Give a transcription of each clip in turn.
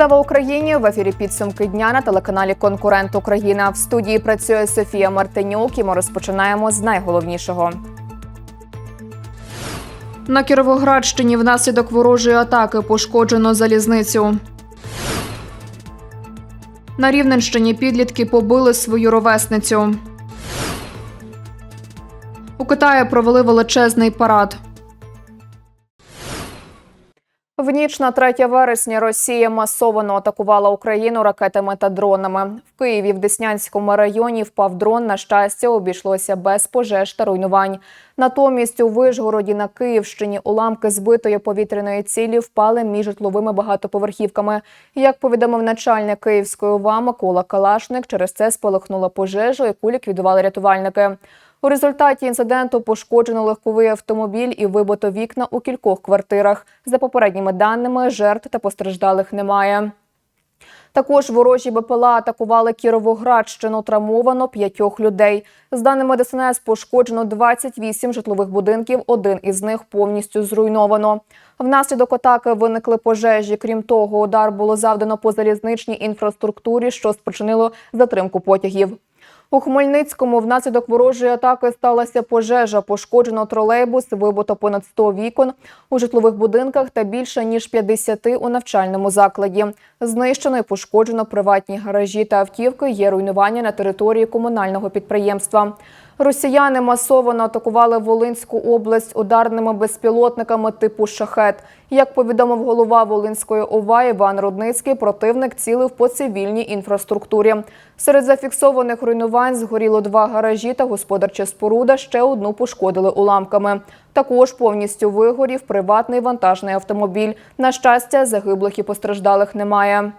Слава Україні! В ефірі підсумки дня на телеканалі Конкурент Україна. В студії працює Софія Мартинюк. І ми розпочинаємо з найголовнішого. На Кіровоградщині внаслідок ворожої атаки пошкоджено залізницю. На Рівненщині підлітки побили свою ровесницю. У Китаї провели величезний парад. Ніч на 3 вересня Росія масово атакувала Україну ракетами та дронами. В Києві в Деснянському районі впав дрон. На щастя, обійшлося без пожеж та руйнувань. Натомість у Вишгороді на Київщині уламки збитої повітряної цілі впали між житловими багатоповерхівками. Як повідомив начальник Київської ОВА Микола Калашник, через це спалахнула пожежа, яку ліквідували рятувальники. У результаті інциденту пошкоджено легковий автомобіль і вибито вікна у кількох квартирах. За попередніми даними, жертв та постраждалих немає. Також ворожі БПЛА атакували Кіровоградщину. Травмовано п'ятьох людей. З даними ДСНС, пошкоджено 28 житлових будинків. Один із них повністю зруйновано. Внаслідок атаки виникли пожежі. Крім того, удар було завдано по залізничній інфраструктурі, що спричинило затримку потягів. У Хмельницькому внаслідок ворожої атаки сталася пожежа. Пошкоджено тролейбус, вибито понад 100 вікон у житлових будинках та більше ніж 50 у навчальному закладі. Знищено і пошкоджено приватні гаражі та автівки. Є руйнування на території комунального підприємства. Росіяни масово атакували Волинську область ударними безпілотниками типу шахет. Як повідомив голова Волинської ОВА Іван Рудницький, противник цілив по цивільній інфраструктурі. Серед зафіксованих руйнувань згоріло два гаражі та господарча споруда. Ще одну пошкодили уламками. Також повністю вигорів приватний вантажний автомобіль. На щастя, загиблих і постраждалих немає.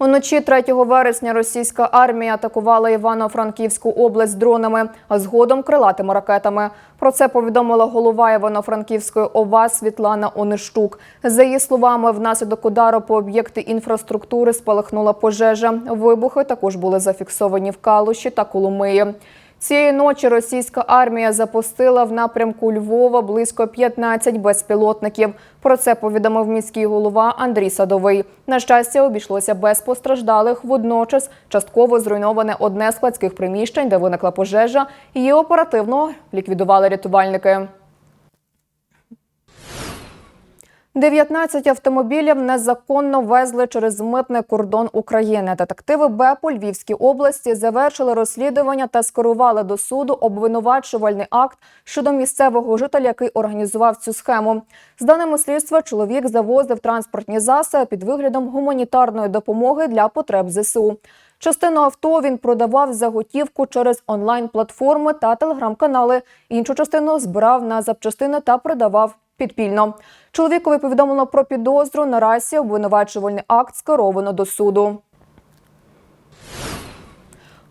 Уночі 3 вересня російська армія атакувала Івано-Франківську область дронами, а згодом крилатими ракетами. Про це повідомила голова Івано-Франківської ОВА Світлана Онищук. За її словами, внаслідок удару по об'єкти інфраструктури спалахнула пожежа. Вибухи також були зафіксовані в Калуші та Коломиї. Цієї ночі російська армія запустила в напрямку Львова близько 15 безпілотників. Про це повідомив міський голова Андрій Садовий. На щастя, обійшлося без постраждалих. Водночас частково зруйноване одне складських приміщень, де виникла пожежа. Її оперативно ліквідували рятувальники. 19 автомобілів незаконно везли через митний кордон України. Детективи БЕП Львівській області завершили розслідування та скерували до суду обвинувачувальний акт щодо місцевого жителя, який організував цю схему. З даними слідства, чоловік завозив транспортні засоби під виглядом гуманітарної допомоги для потреб ЗСУ. Частину авто він продавав за готівку через онлайн-платформи та телеграм-канали. Іншу частину збирав на запчастини та продавав підпільно. Чоловікові повідомлено про підозру. Наразі обвинувачувальний акт скеровано до суду.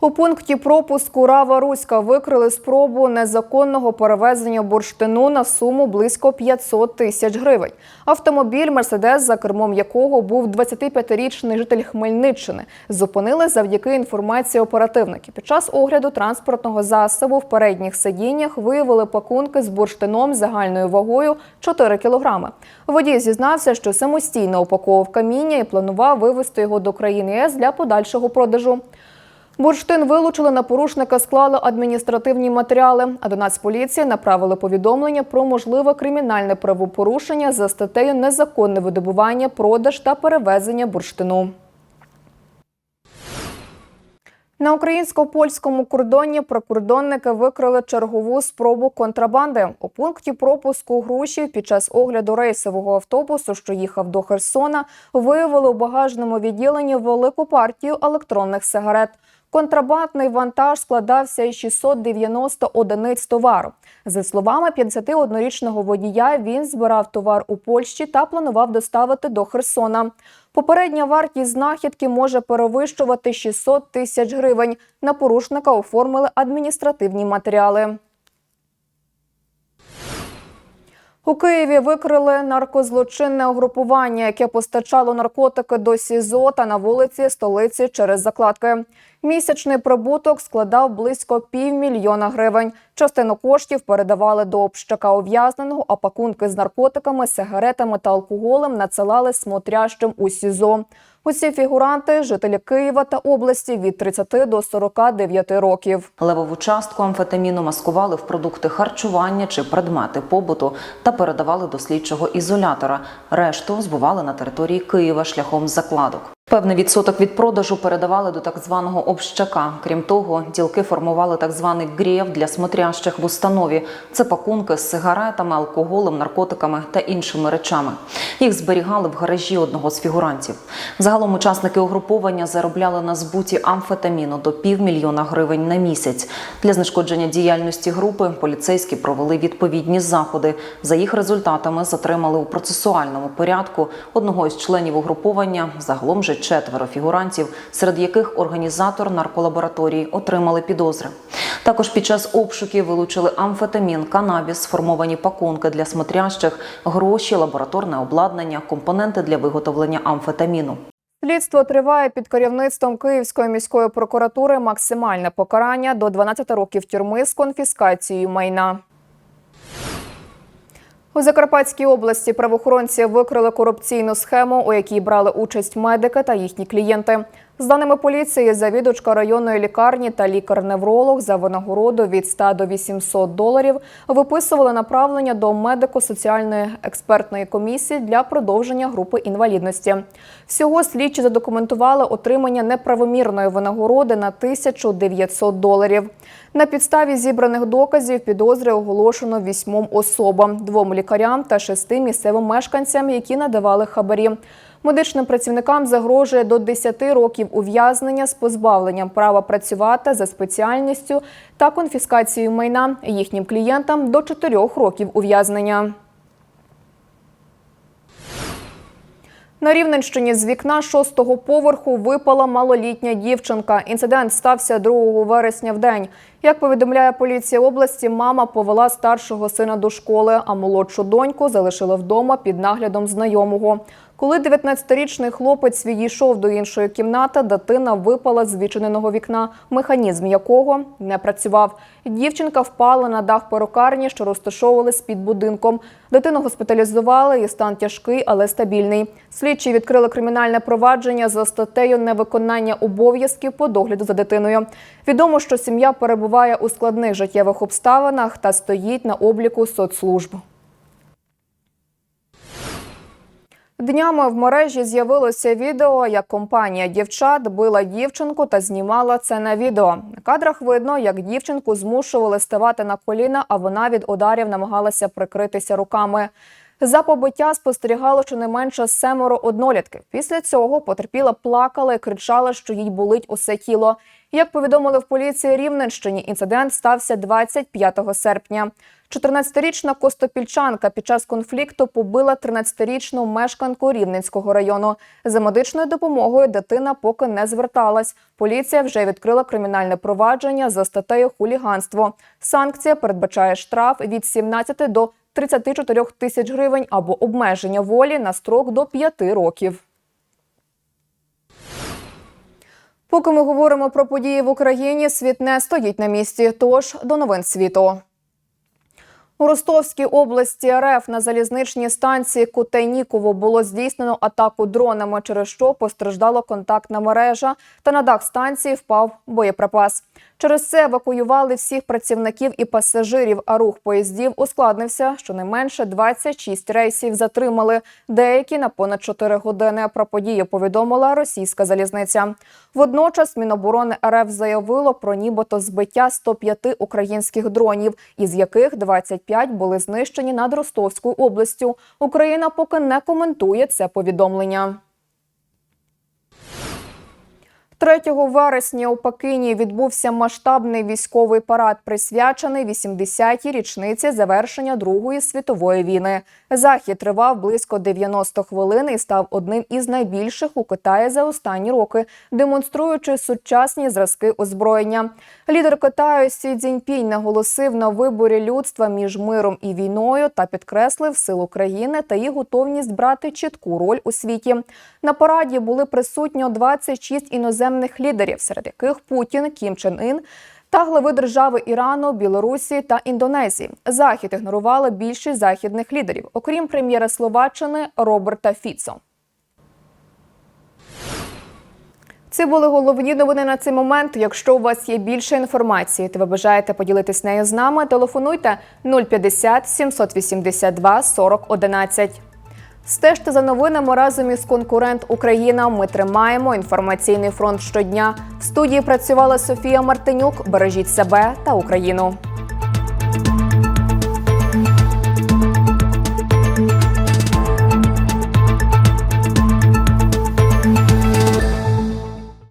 У пункті пропуску Рава Руська викрили спробу незаконного перевезення бурштину на суму близько 500 тисяч гривень. Автомобіль Мерседес, за кермом якого був 25-річний житель Хмельниччини, зупинили завдяки інформації оперативників. Під час огляду транспортного засобу в передніх сидіннях виявили пакунки з бурштином загальною вагою 4 кілограми. Водій зізнався, що самостійно упаковував каміння і планував вивезти його до країни ЄС для подальшого продажу. Бурштин вилучили на порушника, склали адміністративні матеріали. А до Нацполіції направили повідомлення про можливе кримінальне правопорушення за статтею незаконне видобування, продаж та перевезення бурштину. На українсько-польському кордоні прикордонники викрили чергову спробу контрабанди. У пункті пропуску Грушів під час огляду рейсового автобусу, що їхав до Херсона, виявили у багажному відділенні велику партію електронних сигарет. Контрабандний вантаж складався із 690 одиниць товару. За словами 51-річного водія, він збирав товар у Польщі та планував доставити до Херсона. Попередня вартість знахідки може перевищувати 600 тисяч гривень. На порушника оформили адміністративні матеріали. У Києві викрили наркозлочинне угрупування, яке постачало наркотики до СІЗО та на вулиці столиці через закладки. Місячний прибуток складав близько півмільйона гривень. Частину коштів передавали до общака ув'язненого, а пакунки з наркотиками, сигаретами та алкоголем надсилали смотрящим у СІЗО. Усі фігуранти жителі Києва та області від 30 до 49 років. Левову частку амфетаміну маскували в продукти харчування чи предмети побуту та передавали до слідчого ізолятора. Решту збували на території Києва шляхом закладок. Певний відсоток від продажу передавали до так званого общака. Крім того, ділки формували так званий грєв для смотрящих в установі. Це пакунки з сигаретами, алкоголем, наркотиками та іншими речами. Їх зберігали в гаражі одного з фігурантів. Загалом учасники угруповання заробляли на збуті амфетаміну до півмільйона гривень на місяць. Для знешкодження діяльності групи поліцейські провели відповідні заходи. За їх результатами затримали у процесуальному порядку одного із членів угруповання. Загалом же четверо фігурантів, серед яких організатор нарколабораторії отримали підозри. Також під час обшуків вилучили амфетамін, канабіс, сформовані пакунки для смотрящих, гроші, лабораторне обладнання, компоненти для виготовлення амфетаміну. Слідство триває під керівництвом Київської міської прокуратури максимальне покарання до 12 років тюрми з конфіскацією майна. У Закарпатській області правоохоронці викрили корупційну схему, у якій брали участь медики та їхні клієнти. З даними поліції, завідувачка районної лікарні та лікар-невролог за винагороду від 100 до 800 доларів виписували направлення до медико-соціальної експертної комісії для продовження групи інвалідності. Всього слідчі задокументували отримання неправомірної винагороди на 1900 доларів. На підставі зібраних доказів підозри оголошено вісьмом особам, двом лікарям та шести місцевим мешканцям, які надавали хабарі. Медичним працівникам загрожує до 10 років ув'язнення з позбавленням права працювати за спеціальністю та конфіскацією майна їхнім клієнтам до 4 років ув'язнення. На Рівненщині з вікна шостого поверху випала малолітня дівчинка. Інцидент стався 2 вересня в день. Як повідомляє поліція області, мама повела старшого сина до школи, а молодшу доньку залишила вдома під наглядом знайомого. Коли 19-річний хлопець відійшов до іншої кімнати, дитина випала з відчиненого вікна, механізм якого не працював. Дівчинка впала на дах перукарні, що розташовувались під будинком. Дитину госпіталізували, і стан тяжкий, але стабільний. Слідчі відкрили кримінальне провадження за статтею невиконання обов'язків по догляду за дитиною. Відомо, що сім'я перебуває у складних життєвих обставинах та стоїть на обліку соцслужб. Днями в мережі з'явилося відео, як компанія дівчат била дівчинку та знімала це на відео. На кадрах видно, як дівчинку змушували ставати на коліна, а вона від ударів намагалася прикритися руками. За побиття спостерігало щонайменше семеро однолітків. Після цього потерпіла плакала і кричала, що їй болить усе тіло. Як повідомили в поліції Рівненщині, інцидент стався 25 серпня. 14-річна костопільчанка під час конфлікту побила 13-річну мешканку Рівненського району. За медичною допомогою дитина поки не зверталась. Поліція вже відкрила кримінальне провадження за статтею хуліганство. Санкція передбачає штраф від 17 до 34 тисяч гривень або обмеження волі на строк до 5 років. Поки ми говоримо про події в Україні, світ не стоїть на місці. Тож до новин світу. У Ростовській області РФ на залізничній станції Кутейніково було здійснено атаку дронами, через що постраждала контактна мережа, та на дах станції впав боєприпас. Через це евакуювали всіх працівників і пасажирів, а рух поїздів ускладнився. Щонайменше 26 рейсів затримали, деякі на понад 4 години. Про подію повідомила російська залізниця. Водночас Міноборони РФ заявило про нібито збиття 105 українських дронів, із яких 25 були знищені над Ростовською областю. Україна поки не коментує це повідомлення. 3 вересня у Пекіні відбувся масштабний військовий парад, присвячений 80-й річниці завершення Другої світової війни. Захід тривав близько 90 хвилин і став одним із найбільших у Китаї за останні роки, демонструючи сучасні зразки озброєння. Лідер Китаю Сі Цзіньпінь наголосив на виборі людства між миром і війною та підкреслив силу країни та її готовність брати чітку роль у світі. На параді були присутні 26 іноземних лідерів, серед яких Путін, Кім Чен Ін, та глави держави Ірану, Білорусі та Індонезії. Захід ігнорували більшість західних лідерів, окрім прем'єра Словаччини Роберта Фіцо. Це були головні новини на цей момент. Якщо у вас є більше інформації, та ви бажаєте поділитись нею з нами, телефонуйте 050 782 40 11. Стежте за новинами разом із конкурент Україна. Ми тримаємо інформаційний фронт щодня. В студії працювала Софія Мартинюк. Бережіть себе та Україну.